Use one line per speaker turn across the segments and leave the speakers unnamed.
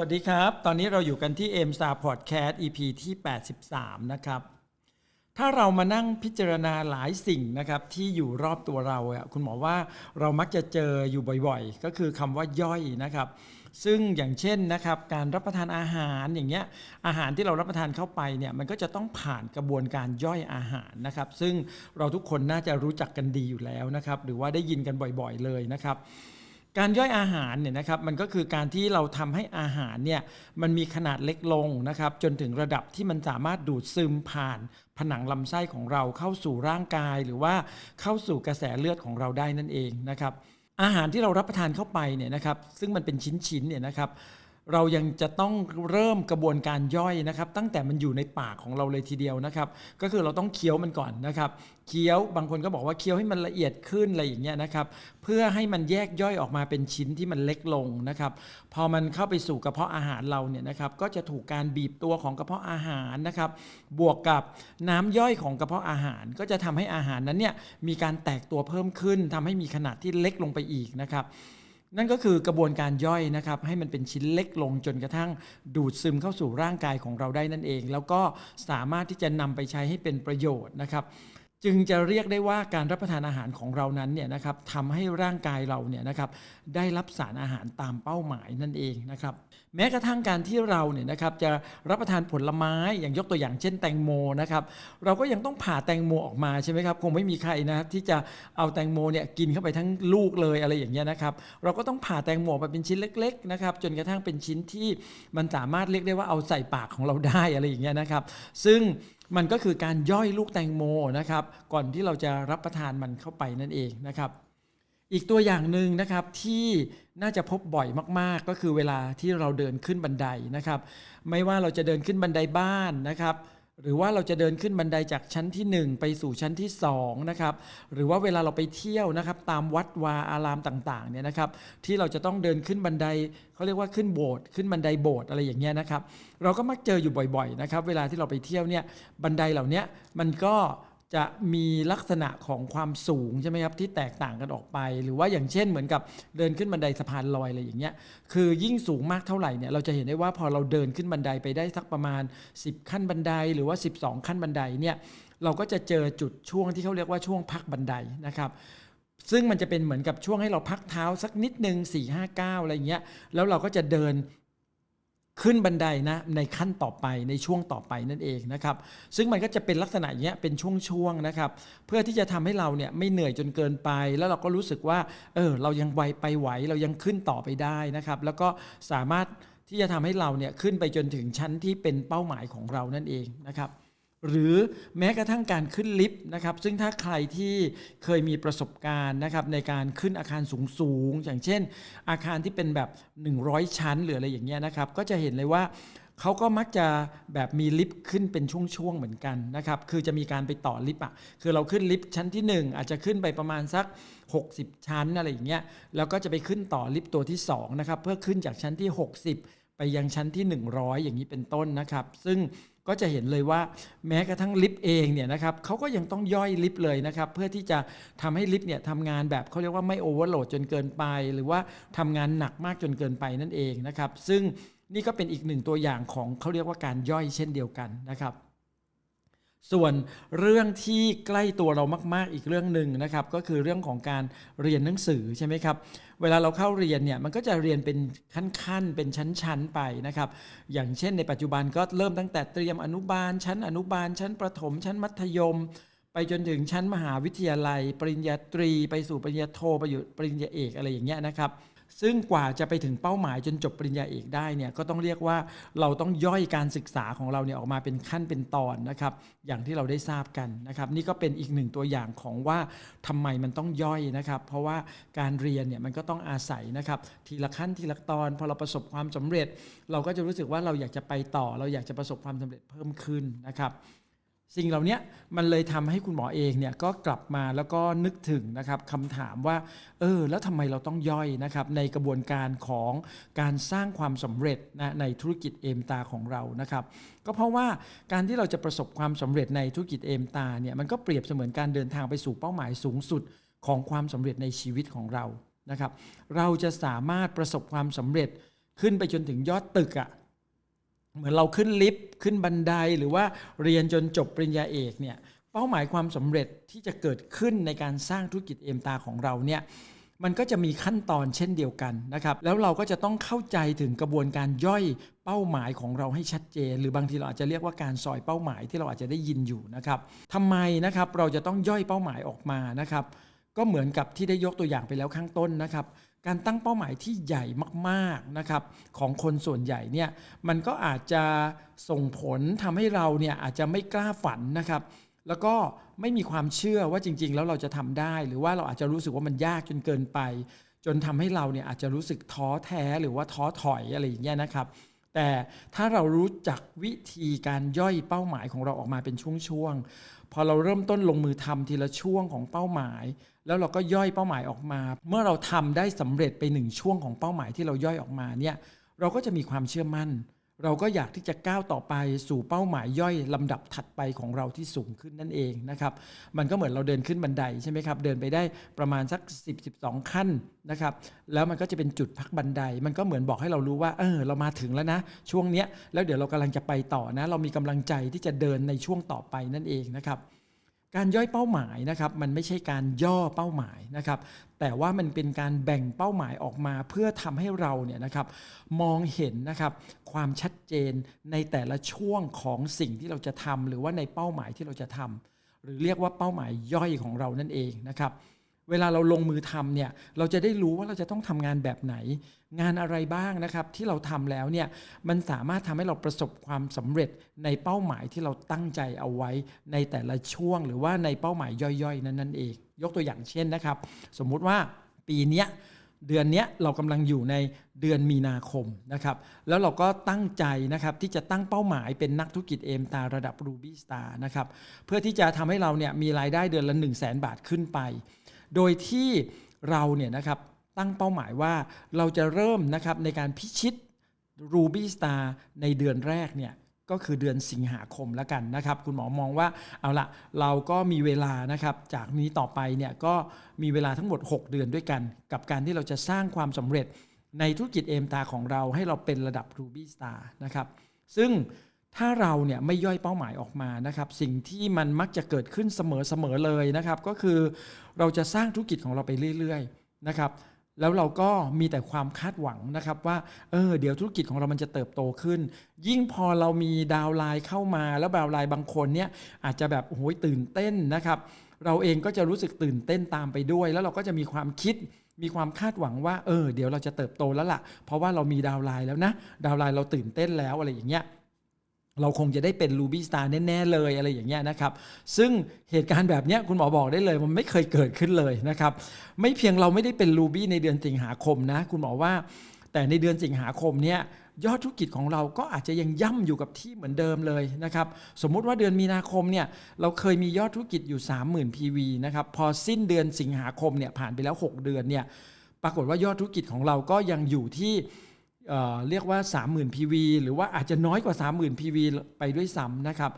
สวัสดีครับ ตอนนี้เราอยู่กันที่ M Star Podcast EP ที่ 83 นะครับ ถ้าเรามานั่งพิจารณาหลายสิ่งนะครับที่อยู่รอบตัวเราคุณหมอว่าเรามักจะเจออยู่บ่อยๆ ก็คือคำว่าย่อยนะครับ ซึ่งอย่างเช่นนะครับการรับประทานอาหารอย่างเงี้ยอาหารที่เรารับประทานเข้าไปเนี่ยมันก็จะต้องผ่านกระบวนการย่อยอาหารนะครับ ซึ่งเราทุกคนน่าจะรู้จักกันดีอยู่แล้วนะครับ หรือว่าได้ยินกันบ่อยๆเลยนะครับ การย่อยอาหารเนี่ยนะครับมันก็คือการที่เราทำให้อาหารเนี่ยมันมีขนาดเล็กลงนะครับจนถึงระดับที่มันสามารถดูดซึมผ่าน ผนังลำไส้ของเราเข้าสู่ร่างกาย หรือว่าเข้าสู่กระแสเลือดของเราได้นั่นเองนะครับอาหารที่เรารับประทานเข้าไปเนี่ยนะครับซึ่งมันเป็นชิ้นๆเนี่ยนะครับ เรายังจะต้องเริ่มกระบวนการย่อยนะครับ ตั้งแต่มันอยู่ในปากของเราเลยทีเดียวนะครับ ก็คือเราต้องเคี้ยวมันก่อนนะครับเคี้ยวบางคนก็บอกว่าเคี้ยวให้มันละเอียดขึ้นอะไรอย่างเงี้ยนะครับ เพื่อให้มันแยกย่อยออกมาเป็นชิ้นที่มันเล็กลงนะครับ พอมันเข้าไปสู่กระเพาะอาหารเราเนี่ยนะครับ ก็จะถูกการบีบตัวของกระเพาะอาหารนะครับ บวกกับน้ำย่อยของกระเพาะอาหาร ก็จะทำให้อาหารนั้นเนี่ยมีการแตกตัวเพิ่มขึ้นทำให้มีขนาดที่เล็กลงไปอีกนะครับ นั่นก็คือกระบวนการย่อยนะครับให้มันเป็นชิ้นเล็กลงจนกระทั่งดูดซึมเข้าสู่ร่างกายของเราได้นั่นเอง แล้วก็สามารถที่จะนำไปใช้ให้เป็นประโยชน์นะครับ จึงจะเรียกได้ว่าการรับประทานอาหารของเรานั้นเนี่ยนะครับทำให้ร่างกายเราเนี่ยนะครับได้รับสารอาหารตามเป้าหมายนั่นเองนะครับ แม้กระทั่งการที่เราเนี่ยนะครับจะรับประทานผลไม้อย่างยกตัวอย่างเช่นแตงโมนะครับเราก็ยังต้องผ่าแตงโมออกมาใช่ไหมครับคงไม่มีใครนะครับที่จะเอาแตงโมเนี่ยกินเข้าไปทั้งลูกเลยอะไรอย่างเงี้ยนะครับเราก็ต้องผ่าแตงโมออกมาเป็นชิ้นเล็กๆนะครับจนกระทั่งเป็นชิ้นที่มันสามารถเรียกได้ว่าเอาใส่ปากของเราได้อะไรอย่างเงี้ยนะครับ ซึ่งมันก็คือการย่อยลูกแตงโมนะครับก่อนที่เราจะรับประทานมันเข้าไปนั่นเองนะครับ อีกตัวอย่างหนึ่งนะครับที่น่าจะพบบ่อยมาก ๆ ก็คือเวลาที่เราเดินขึ้นบันไดนะครับ ไม่ว่าเราจะเดินขึ้นบันไดบ้านนะครับ หรือว่าเราจะเดินขึ้นบันไดจากชั้นที่ 1 ไปสู่ชั้นที่2นะครับหรือว่าเวลาเราไปเที่ยวนะครับ ตามวัดวาอารามต่างๆเนี่ยนะครับ ที่เราจะต้องเดินขึ้นบันไดเขาเรียกว่าขึ้นโบสถ์ขึ้นบันไดโบสถ์อะไรอย่างเงี้ยนะครับ เราก็มักเจออยู่บ่อย ๆ นะครับ เวลาที่เราไปเที่ยวเนี่ยบันไดเหล่านี้มันก็ จะมีลักษณะของความสูงใช่ไหมครับที่แตกต่างกันออกไป หรือว่าอย่างเช่นเหมือนกับเดินขึ้นบันไดสะพานลอยอะไรอย่างเงี้ยคือยิ่งสูงมากเท่าไหร่เนี่ยเราจะเห็นได้ว่าพอเราเดินขึ้นบันไดไปได้สักประมาณ 10 ขั้นบันไดหรือว่า 12 ขั้นบันไดเนี่ยเราก็จะเจอจุดช่วงที่เขาเรียกว่าช่วงพักบันไดนะครับซึ่งมันจะเป็นเหมือนกับช่วงให้เราพักเท้าสักนิดหนึ่งสี่ห้าเก้าอะไรเงี้ยแล้วเราก็จะเดิน ขึ้นบันไดนะในขั้นต่อไปในช่วงต่อไปนั่นเองนะครับซึ่งมันก็จะเป็นลักษณะอย่างเงี้ยเป็นช่วงๆนะครับเพื่อที่จะทำให้เราเนี่ยไม่เหนื่อยจนเกินไป แล้วเราก็รู้สึกว่าเออเรายังไวไปไหวเรายังขึ้นต่อไปได้นะครับแล้วก็สามารถที่จะทำให้เราเนี่ยขึ้นไปจนถึงชั้นที่เป็นเป้าหมายของเรานั่นเองนะครับ หรือแม้กระทั่งการขึ้นลิฟต์นะครับ ซึ่งถ้าใครที่เคยมีประสบการณ์นะครับในการขึ้นอาคารสูงๆ อย่างเช่น อาคารที่เป็นแบบ 100 ชั้นหรืออะไรอย่างเงี้ยนะครับ ก็จะเห็นเลยว่าเขาก็มักจะแบบมีลิฟต์ขึ้นเป็นช่วงๆเหมือนกันนะครับ คือจะมีการไปต่อลิฟต์อะ คือเราขึ้นลิฟต์ชั้นที่ 1 อาจจะขึ้นไปประมาณสัก 60 ชั้นอะไรอย่างเงี้ย แล้วก็จะไปขึ้นต่อลิฟต์ตัวที่2นะครับ เพื่อขึ้นจากชั้นที่ 60 ไปยังชั้นที่ 100 อย่างนี้เป็นต้นนะครับ ซึ่ง ก็จะเห็นเลยว่าแม้กระทั่งลิฟต์เองเนี่ยนะครับเขาก็ยังต้องย่อยลิฟต์เลยนะครับเพื่อที่จะทำให้ลิฟต์เนี่ยทำงานแบบเขาเรียกว่าไม่โอเวอร์โหลดจนเกินไป หรือว่าทำงานหนักมากจนเกินไปนั่นเองนะครับซึ่งนี่ก็เป็นอีกหนึ่งตัวอย่างของเขาเรียกว่าการย่อยเช่นเดียวกันนะครับ ส่วนเรื่องที่ใกล้ตัวเรามาก ๆ อีกเรื่องหนึ่งนะครับ ก็คือเรื่องของการเรียนหนังสือใช่ไหมครับ เวลาเราเข้าเรียนเนี่ยมันก็จะเรียนเป็นขั้น ๆ เป็นชั้น ๆ ไปนะครับ อย่างเช่นในปัจจุบันก็เริ่มตั้งแต่เตรียมอนุบาล ชั้นอนุบาล ชั้นประถม ชั้นมัธยม ไปจนถึงชั้นมหาวิทยาลัย ปริญญาตรี ไปสู่ปริญญาโทไปอยู่ปริญญาเอกอะไรอย่างเงี้ยนะครับซึ่งกว่าจะไปถึงเป้าหมายจนจบปริญญาเอกได้เนี่ยก็ต้องเรียกว่าเราต้องย่อยการศึกษาของเราเนี่ยออกมาเป็นขั้นเป็นตอนนะครับ อย่างที่เราได้ทราบกันนะครับ นี่ก็เป็นอีกหนึ่งตัวอย่างของว่าทำไมมันต้องย่อยนะครับ เพราะว่าการเรียนเนี่ยมันก็ต้องอาศัยนะครับทีละขั้นทีละตอนพอเราประสบความสำเร็จ เราก็จะรู้สึกว่าเราอยากจะไปต่อ เราอยากจะประสบความสำเร็จเพิ่มขึ้นนะครับ สิ่งเหล่านี้มันเลยทำให้คุณหมอเองเนี่ยก็กลับมาแล้วก็นึกถึงนะครับคำถามว่าเออแล้วทำไมเราต้องย่อยนะครับในกระบวนการของการสร้างความสำเร็จนะในธุรกิจเอมตาของเรานะครับก็เพราะว่าการที่เราจะประสบความสำเร็จในธุรกิจเอมตาเนี่ยมันก็เปรียบเสมือนการเดินทางไปสู่เป้าหมายสูงสุดของความสำเร็จในชีวิตของเรานะครับเราจะสามารถประสบความสำเร็จขึ้นไปจนถึงยอดตึกอะ เหมือนเราขึ้นลิฟต์ขึ้นบันไดหรือว่าเรียนจนจบปริญญาเอกเนี่ยเป้าหมายความสำเร็จที่จะเกิดขึ้นในการสร้างธุรกิจเอมตาของเราเนี่ยมันก็จะมีขั้นตอนเช่นเดียวกันนะครับ แล้วเราก็จะต้องเข้าใจถึงกระบวนการย่อยเป้าหมายของเราให้ชัดเจน หรือบางทีเราอาจจะเรียกว่าการซอยเป้าหมายที่เราอาจจะได้ยินอยู่นะครับทำไมนะครับเราจะต้องย่อยเป้าหมายออกมานะครับ ก็เหมือนกับที่ได้ยกตัวอย่างไปแล้วข้างต้นนะครับ การตั้งเป้าหมายที่ใหญ่มากๆนะครับของคนส่วนใหญ่เนี่ยมันก็อาจจะส่งผลทำให้เราเนี่ยอาจจะไม่กล้าฝันนะครับ แล้วก็ไม่มีความเชื่อว่าจริง ๆ แล้วเราจะทำได้ หรือว่าเราอาจจะรู้สึกว่ามันยากจนเกินไป จนทำให้เราเนี่ยอาจจะรู้สึกท้อแท้หรือว่าท้อถอยอะไรอย่างเงี้ยนะครับ แต่ถ้าเรารู้จักวิธีการย่อยเป้าหมายของเราออกมาเป็นช่วงๆพอเราเริ่มต้นลงมือทำทีละช่วงของเป้าหมาย แล้วเราก็ย่อยเป้าหมายออกมา เมื่อเราทำได้สำเร็จไปหนึ่งช่วงของเป้าหมายที่เราย่อยออกมาเนี่ยเราก็จะมีความเชื่อมั่น เราก็อยากที่จะก้าวต่อไปสู่เป้าหมายย่อยลำดับถัดไปของเราที่สูงขึ้นนั่นเองนะครับมันก็เหมือนเราเดินขึ้นบันไดใช่ไหมครับเดินไปได้ประมาณสัก 10 12 ขั้นนะครับแล้วมันก็จะเป็นจุดพักบันได มันก็เหมือนบอกให้เรารู้ว่าเออเรามาถึงแล้วนะช่วงเนี้ยแล้วเดี๋ยวเรากำลังจะไปต่อนะ เรามีกำลังใจที่จะเดินในช่วงต่อไปนั่นเองนะครับ การย่อยเป้าหมายนะครับมันไม่ใช่การย่อเป้าหมายนะครับแต่ว่ามันเป็นการแบ่งเป้าหมายออกมา เพื่อทำให้เราเนี่ยนะครับมองเห็นนะครับความชัดเจนในแต่ละช่วงของสิ่งที่เราจะทำหรือว่าในเป้าหมายที่เราจะทำหรือเรียกว่าเป้าหมายย่อยของเรานั่นเองนะครับ เวลาเราลงมือทำเนี่ยเราจะได้รู้ว่าเราจะต้องทำงานแบบไหน งานอะไรบ้างนะครับที่เราทำแล้วเนี่ยมันสามารถทำให้เราประสบความสำเร็จในเป้าหมายที่เราตั้งใจเอาไว้ในแต่ละช่วง หรือว่าในเป้าหมายย่อยๆ นั้นนั่นเอง ยกตัวอย่างเช่นนะครับ สมมุติว่าปีเนี้ยเดือนนี้เรากำลังอยู่ในเดือนมีนาคมนะครับ แล้วเราก็ตั้งใจนะครับที่จะตั้งเป้าหมายเป็นนักธุรกิจเอมตาระดับ Ruby Star นะครับ เพื่อที่จะทำให้เราเนี่ยมีรายได้เดือนละ 1 0 0 0 0แบาทขึ้นไป โดยที่เราเนี่ยนะครับตั้งเป้าหมายว่าเราจะเริ่มนะครับในการพิชิต Ruby Star ในเดือนแรกเนี่ยก็คือเดือนสิงหาคมแล้วกันนะครับ คุณหมอมองว่าเอาละเราก็มีเวลานะครับ จากนี้ต่อไปเนี่ยก็มีเวลาทั้งหมด 6 เดือนด้วยกัน กับการที่เราจะสร้างความสำเร็จในธุรกิจเอมตาของเราให้เราเป็นระดับ Ruby Star นะครับ ซึ่ง ถ้าเราเนี่ยไม่ย่อยเป้าหมายออกมานะครับสิ่งที่มันมักจะเกิดขึ้นเสมอๆเลยนะครับ ก็คือเราจะสร้างธุรกิจของเราไปเรื่อยๆนะครับแล้วเราก็มีแต่ความคาดหวังนะครับว่าเออเดี๋ยวธุรกิจของเรามันจะเติบโตขึ้น ยิ่งพอเรามีดาวไลน์เข้ามา แล้วดาวไลน์บางคนเนี่ยอาจจะแบบโอ้โหตื่นเต้นนะครับเราเองก็จะรู้สึกตื่นเต้นตามไปด้วย แล้วเราก็จะมีความคิดมีความคาดหวังว่าเออเดี๋ยวเราจะเติบโตแล้วล่ะ เพราะว่าเรามีดาวไลน์แล้วนะดาวไลน์เราตื่นเต้นแล้วอะไรอย่างเงี้ย เราคงจะได้เป็น Ruby Star แน่ๆเลยอะไรอย่างเงี้ยนะครับ ซึ่งเหตุการณ์แบบเนี้ยคุณหมอบอกได้เลยมันไม่เคยเกิดขึ้นเลยนะครับ ไม่เพียงเราไม่ได้เป็น Ruby ในเดือนสิงหาคมนะ คุณหมอว่า แต่ในเดือนสิงหาคมเนี่ยยอดธุรกิจของเราก็อาจจะยังย่ำอยู่กับที่เหมือนเดิมเลยนะครับ สมมุติว่าเดือนมีนาคมเนี่ยเราเคยมียอดธุรกิจอยู่ 30,000 PV นะครับ พอสิ้นเดือนสิงหาคมเนี่ยผ่านไปแล้ว 6 เดือนเนี่ย ปรากฏว่ายอดธุรกิจของเราก็ยังอยู่ที่ เรียกว่า 30,000 PV หรือว่าอาจจะน้อยกว่า 30,000 PV ไปด้วยซ้ำนะครับ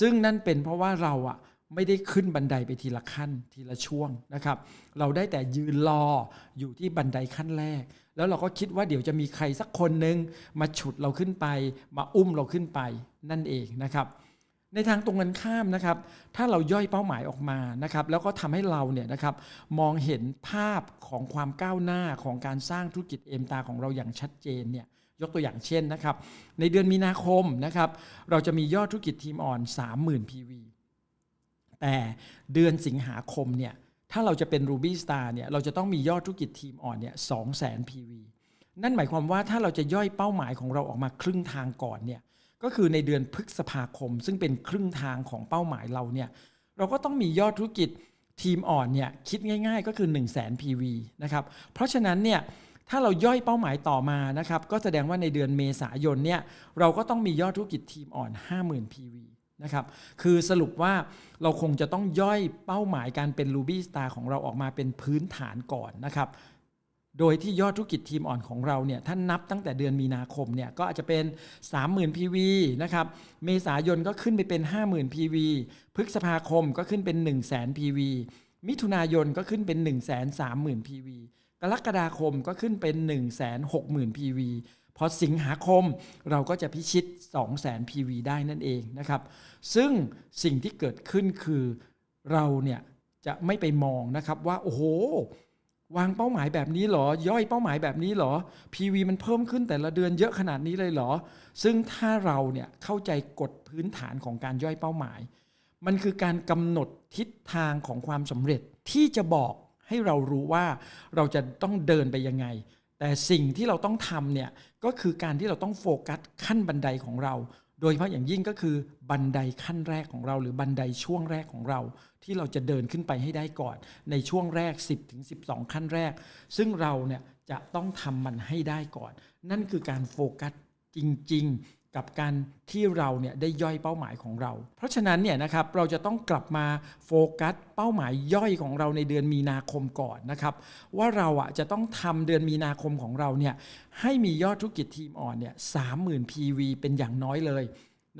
ซึ่งนั่นเป็นเพราะว่าเราอะไม่ได้ขึ้นบันไดไปทีละขั้นทีละช่วงนะครับ เราได้แต่ยืนรออยู่ที่บันไดขั้นแรก แล้วเราก็คิดว่าเดี๋ยวจะมีใครสักคนหนึ่งมาฉุดเราขึ้นไป มาอุ้มเราขึ้นไปนั่นเองนะครับ ในทางตรงกันข้ามนะครับ ถ้าเราย่อยเป้าหมายออกมานะครับ แล้วก็ทำให้เราเนี่ยนะครับมองเห็นภาพของความก้าวหน้าของการสร้างธุรกิจเอ็มตาของเราอย่างชัดเจนเนี่ยยกตัวอย่างเช่นนะครับ ในเดือนมีนาคมนะครับ เราจะมียอดธุรกิจทีมอ่อน 30,000 PV แต่เดือนสิงหาคมเนี่ยถ้าเราจะเป็น Ruby Star เนี่ยเราจะต้องมียอดธุรกิจทีมอ่อนเนี่ย200,000 PV นั่นหมายความว่าถ้าเราจะย่อยเป้าหมายของเราออกมาครึ่งทางก่อนเนี่ย ก็คือในเดือนพฤษภาคม ซึ่งเป็นครึ่งทางของเป้าหมายเราเนี่ยเราก็ต้องมียอดธุรกิจทีมอ่อนเนี่ยคิดง่าย ๆ ก็คือ 1 0 0 0 0แสน PV นะครับเพราะฉะนั้นเนี่ยถ้าเราย่อยเป้าหมายต่อมานะครับก็แสดงว่าในเดือนเมษายนเนี่ยเราก็ต้องมียอดธุรกิจทีมอ่อน 50,000 PV นะครับคือสรุปว่าเราคงจะต้องย่อยเป้าหมายการเป็น Ruby Star ของเราออกมาเป็นพื้นฐานก่อนนะครับ โดยที่ยอดธุรกิจทีมอ่อนของเราเนี่ยถ้านับตั้งแต่เดือนมีนาคมเนี่ยก็อาจจะเป็น 30,000 PV นะครับเมษายนก็ขึ้นไปเป็น 50,000 PV พฤษภาคมก็ขึ้นเป็น 1 0 0 0 0 0 PV มิถุนายนก็ขึ้นเป็น 1 3 0 0 0 0 PV กรกฎาคมก็ขึ้นเป็น 1 6 0 0 0 0 PV พอสิงหาคมเราก็จะพิชิต 200,000 PV ได้นั่นเองนะครับ ซึ่งสิ่งที่เกิดขึ้นคือเราเนี่ยจะไม่ไปมองนะครับว่า โอ้โห วางเป้าหมายแบบนี้หรอ ย่อยเป้าหมายแบบนี้หรอ PV มันเพิ่มขึ้นแต่ละเดือนเยอะขนาดนี้เลยเหรอ ซึ่งถ้าเราเนี่ยเข้าใจกฎพื้นฐานของการย่อยเป้าหมาย มันคือการกำหนดทิศทางของความสำเร็จที่จะบอกให้เรารู้ว่าเราจะต้องเดินไปยังไง แต่สิ่งที่เราต้องทำเนี่ยก็คือการที่เราต้องโฟกัสขั้นบันไดของเรา โดยเฉพาะอย่างยิ่งก็คือบันไดขั้นแรกของเรา หรือบันไดช่วงแรกของเรา ที่เราจะเดินขึ้นไปให้ได้ก่อน ในช่วงแรก 10ถึง12 ขั้นแรก ซึ่งเราเนี่ยจะต้องทำมันให้ได้ก่อน นั่นคือการโฟกัสจริง ๆ กับการที่เราเนี่ยได้ย่อยเป้าหมายของเรา เพราะฉะนั้นเนี่ยนะครับเราจะต้องกลับมาโฟกัสเป้าหมายย่อยของเราในเดือนมีนาคมก่อนนะครับ ว่าเราอะจะต้องทำเดือนมีนาคมของเราเนี่ยให้มียอดธุรกิจทีมอ่อนเนี่ยสามหมื่น PV เป็นอย่างน้อยเลย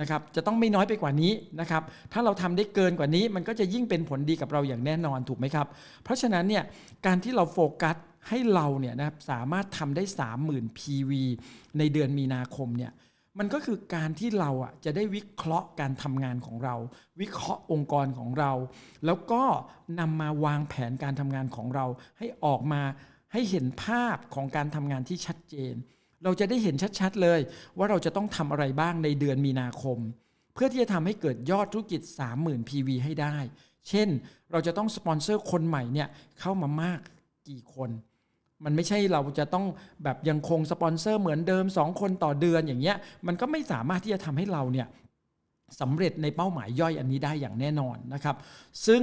นะครับจะต้องไม่น้อยไปกว่านี้นะครับถ้าเราทำได้เกินกว่านี้ มันก็จะยิ่งเป็นผลดีกับเราอย่างแน่นอนถูกไหมครับ เพราะฉะนั้นเนี่ยการที่เราโฟกัสให้เราเนี่ยนะครับสามารถทำได้ 30,000 PV ในเดือนมีนาคมเนี่ย มันก็คือการที่เราอะจะได้วิเคราะห์การทำงานของเรา วิเคราะห์องค์กรของเรา แล้วก็นำมาวางแผนการทำงานของเรา ให้ออกมาให้เห็นภาพของการทำงานที่ชัดเจน เราจะได้เห็นชัดๆเลย ว่าเราจะต้องทำอะไรบ้างในเดือนมีนาคม เพื่อที่จะทำให้เกิดยอดธุรกิจ 30,000 PV ให้ได้ เช่น เราจะต้องสปอนเซอร์คนใหม่เนี่ยเข้ามามากกี่คน มันไม่ใช่เราจะต้องแบบยังคงสปอนเซอร์เหมือนเดิม 2 คนต่อเดือนอย่างเงี้ยมันก็ไม่สามารถที่จะทำให้เราเนี่ยสำเร็จในเป้าหมายย่อยอันนี้ได้อย่างแน่นอนนะครับ ซึ่ง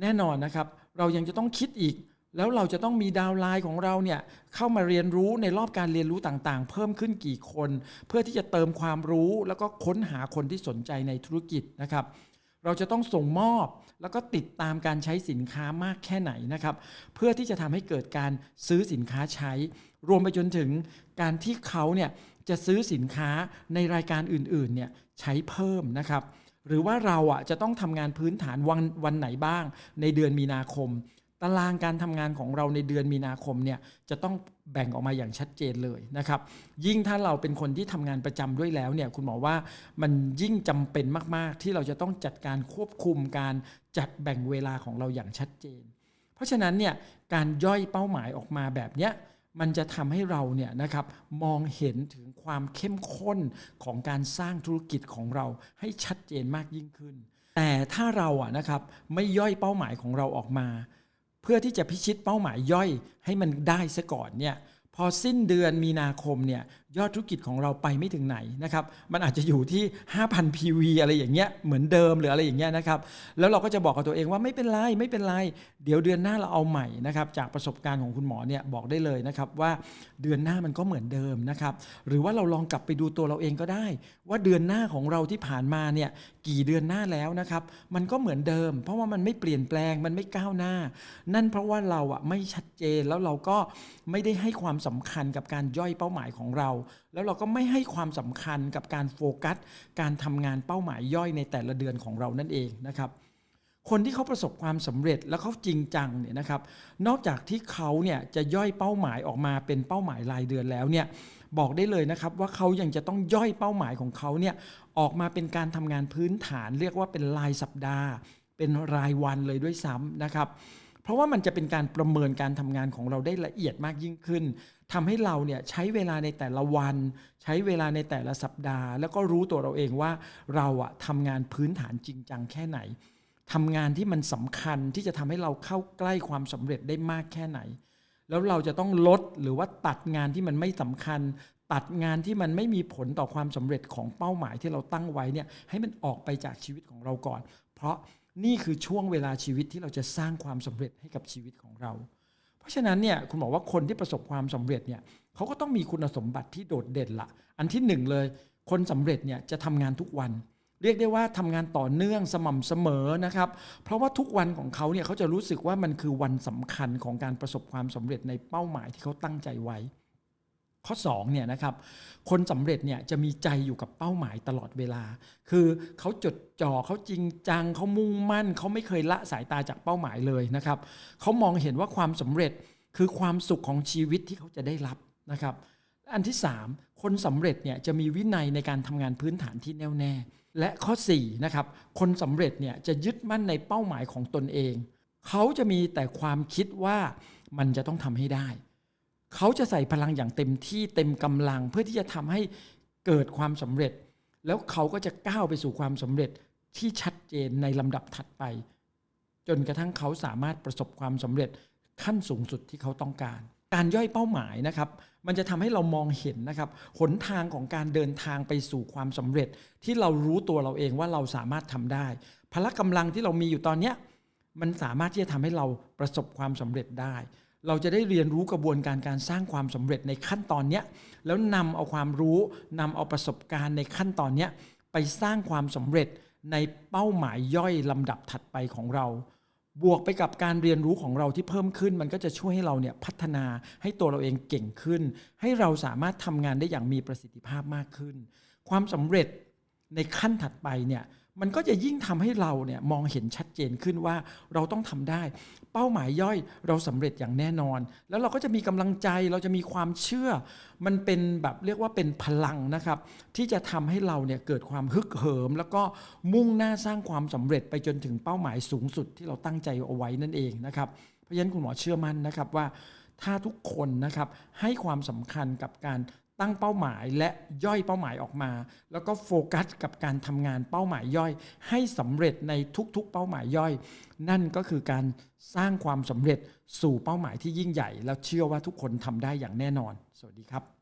แน่นอนนะครับ เรายังจะต้องคิดอีก แล้วเราจะต้องมีดาวไลน์ของเราเนี่ยเข้ามาเรียนรู้ในรอบการเรียนรู้ต่างๆ เพิ่มขึ้นกี่คน เพื่อที่จะเติมความรู้แล้วก็ค้นหาคนที่สนใจในธุรกิจนะครับ เราจะต้องส่งมอบแล้วก็ติดตามการใช้สินค้ามากแค่ไหนนะครับ เพื่อที่จะทำให้เกิดการซื้อสินค้าใช้ รวมไปจนถึงการที่เขาเนี่ยจะซื้อสินค้าในรายการอื่นๆเนี่ยใช้เพิ่มนะครับ หรือว่าเราอะจะต้องทำงานพื้นฐานวันวันไหนบ้าง ในเดือนมีนาคม ตารางการทำงานของเราในเดือนมีนาคมเนี่ยจะต้องแบ่งออกมาอย่างชัดเจนเลยนะครับ ยิ่งถ้าเราเป็นคนที่ทำงานประจำด้วยแล้วเนี่ยคุณหมอว่ามันยิ่งจำเป็นมาก ๆ ที่เราจะต้องจัดการควบคุมการจัดแบ่งเวลาของเราอย่างชัดเจน เพราะฉะนั้นเนี่ยการย่อยเป้าหมายออกมาแบบเนี้ยมันจะทำให้เราเนี่ยนะครับมองเห็นถึงความเข้มข้นของการสร้างธุรกิจของเราให้ชัดเจนมากยิ่งขึ้น แต่ถ้าเราอะนะครับไม่ย่อยเป้าหมายของเราออกมา เพื่อที่จะพิชิตเป้าหมายย่อยให้มันได้ซะก่อนเนี่ยพอสิ้นเดือนมีนาคมเนี่ย ยอดธุรกิจของเราไปไม่ถึงไหนนะครับ มันอาจจะอยู่ที่ 5,000 PV อะไรอย่างเงี้ย เหมือนเดิมหรืออะไรอย่างเงี้ยนะครับ แล้วเราก็จะบอกกับตัวเองว่าไม่เป็นไรไม่เป็นไร เดี๋ยวเดือนหน้าเราเอาใหม่นะครับ จากประสบการณ์ของคุณหมอเนี่ยบอกได้เลยนะครับว่าเดือนหน้ามันก็เหมือนเดิมนะครับ หรือว่าเราลองกลับไปดูตัวเราเองก็ได้ ว่าเดือนหน้าของเราที่ผ่านมาเนี่ยกี่เดือนหน้าแล้วนะครับ มันก็เหมือนเดิม เพราะว่ามันไม่เปลี่ยนแปลง มันไม่ก้าวหน้า นั่นเพราะว่าเราอะไม่ชัดเจนแล้วเราก็ไม่ได้ให้ความสำคัญกับการย่อยเป้าหมายของเราแล้วเราก็ไม่ให้ความสำคัญกับการโฟกัส การทำงานเป้าหมายย่อยในแต่ละเดือนของเรานั่นเองนะครับคนที่เขาประสบความสำเร็จแล้วเขาจริงจังเนี่ยนะครับนอกจากที่เขาเนี่ยจะย่อยเป้าหมายออกมาเป็นเป้าหมายรายเดือนแล้วเนี่ยบอกได้เลยนะครับว่าเขายังจะต้องย่อยเป้าหมายของเขาเนี่ยออกมาเป็นการทำงานพื้นฐาน เรียกว่าเป็นรายสัปดาห์ เป็นรายวันเลยด้วยซ้ำนะครับ เพราะว่ามันจะเป็นการประเมินการทำงานของเราได้ละเอียดมากยิ่งขึ้น ทำให้เราเนี่ยใช้เวลาในแต่ละวัน ใช้เวลาในแต่ละสัปดาห์ แล้วก็รู้ตัวเราเองว่าเราอะทำงานพื้นฐานจริงจังแค่ไหนทำงานที่มันสำคัญที่จะทำให้เราเข้าใกล้ความสำเร็จได้มากแค่ไหน แล้วเราจะต้องลดหรือว่าตัดงานที่มันไม่สำคัญ ตัดงานที่มันไม่มีผลต่อความสำเร็จของเป้าหมายที่เราตั้งไว้เนี่ยให้มันออกไปจากชีวิตของเราก่อน เพราะนี่คือช่วงเวลาชีวิตที่เราจะสร้างความสำเร็จให้กับชีวิตของเรา เพราะฉะนั้นเนี่ยคุณบอกว่าคนที่ประสบความสำเร็จเนี่ยเขาก็ต้องมีคุณสมบัติที่โดดเด่นละอันที่หนึ่งเลย คนสำเร็จเนี่ยจะทำงานทุกวัน เรียกได้ว่าทำงานต่อเนื่องสม่ำเสมอนะครับ เพราะว่าทุกวันของเขาเนี่ยเขาจะรู้สึกว่ามันคือวันสำคัญของการประสบความสำเร็จในเป้าหมายที่เขาตั้งใจไว้ ข้อ2เนี่ยนะครับคนสำเร็จเนี่ยจะมีใจอยู่กับเป้าหมายตลอดเวลา คือเขาจดจ่อเขาจริงจังเขามุ่งมั่น เขาไม่เคยละสายตาจากเป้าหมายเลยนะครับเขามองเห็นว่าความสำเร็จคือความสุขของชีวิตที่เขาจะได้รับนะครับ อันที่ 3 คนสำเร็จเนี่ยจะมีวินัยในการทำงานพื้นฐานที่แน่วแน่ และข้อ4นะครับคนสำเร็จเนี่ยจะยึดมั่นในเป้าหมายของตนเอง เขาจะมีแต่ความคิดว่ามันจะต้องทำให้ได้ เขาจะใส่พลังอย่างเต็มที่เต็มกำลัง เพื่อที่จะทำให้เกิดความสำเร็จ แล้วเขาก็จะก้าวไปสู่ความสำเร็จที่ชัดเจนในลำดับถัดไป จนกระทั่งเขาสามารถประสบความสำเร็จขั้นสูงสุดที่เขาต้องการ การย่อยเป้าหมายนะครับ มันจะทำให้เรามองเห็นนะครับหนทางของการเดินทางไปสู่ความสำเร็จ ที่เรารู้ตัวเราเองว่าเราสามารถทำได้ พละกำลังที่เรามีอยู่ตอนเนี้ยมันสามารถที่จะทำให้เราประสบความสำเร็จได้ เราจะได้เรียนรู้กระบวนการการสร้างความสำเร็จในขั้นตอนเนี้ยแล้วนำเอาความรู้นำเอาประสบการณ์ในขั้นตอนเนี้ยไปสร้างความสำเร็จในเป้าหมายย่อยลำดับถัดไปของเรา บวกไปกับการเรียนรู้ของเราที่เพิ่มขึ้น มันก็จะช่วยให้เราเนี่ยพัฒนาให้ตัวเราเองเก่งขึ้น ให้เราสามารถทำงานได้อย่างมีประสิทธิภาพมากขึ้น ความสำเร็จในขั้นถัดไปเนี่ย มันก็จะยิ่งทำให้เราเนี่ยมองเห็นชัดเจนขึ้นว่าเราต้องทำได้ เป้าหมายย่อยเราสำเร็จอย่างแน่นอน แล้วเราก็จะมีกำลังใจเราจะมีความเชื่อ มันเป็นแบบเรียกว่าเป็นพลังนะครับ ที่จะทำให้เราเนี่ยเกิดความฮึกเหิม แล้วก็มุ่งหน้าสร้างความสำเร็จไปจนถึงเป้าหมายสูงสุดที่เราตั้งใจเอาไว้นั่นเองนะครับเพราะฉะนั้นคุณหมอเชื่อมั่นนะครับว่าถ้าทุกคนนะครับให้ความสำคัญกับการ ตั้งเป้าหมายและย่อยเป้าหมายออกมา แล้วก็โฟกัสกับการทำงานเป้าหมายย่อย ให้สำเร็จในทุกๆ เป้าหมายย่อย นั่นก็คือการสร้างความสำเร็จสู่เป้าหมายที่ยิ่งใหญ่ แล้วเชื่อว่าทุกคนทำได้อย่างแน่นอน สวัสดีครับ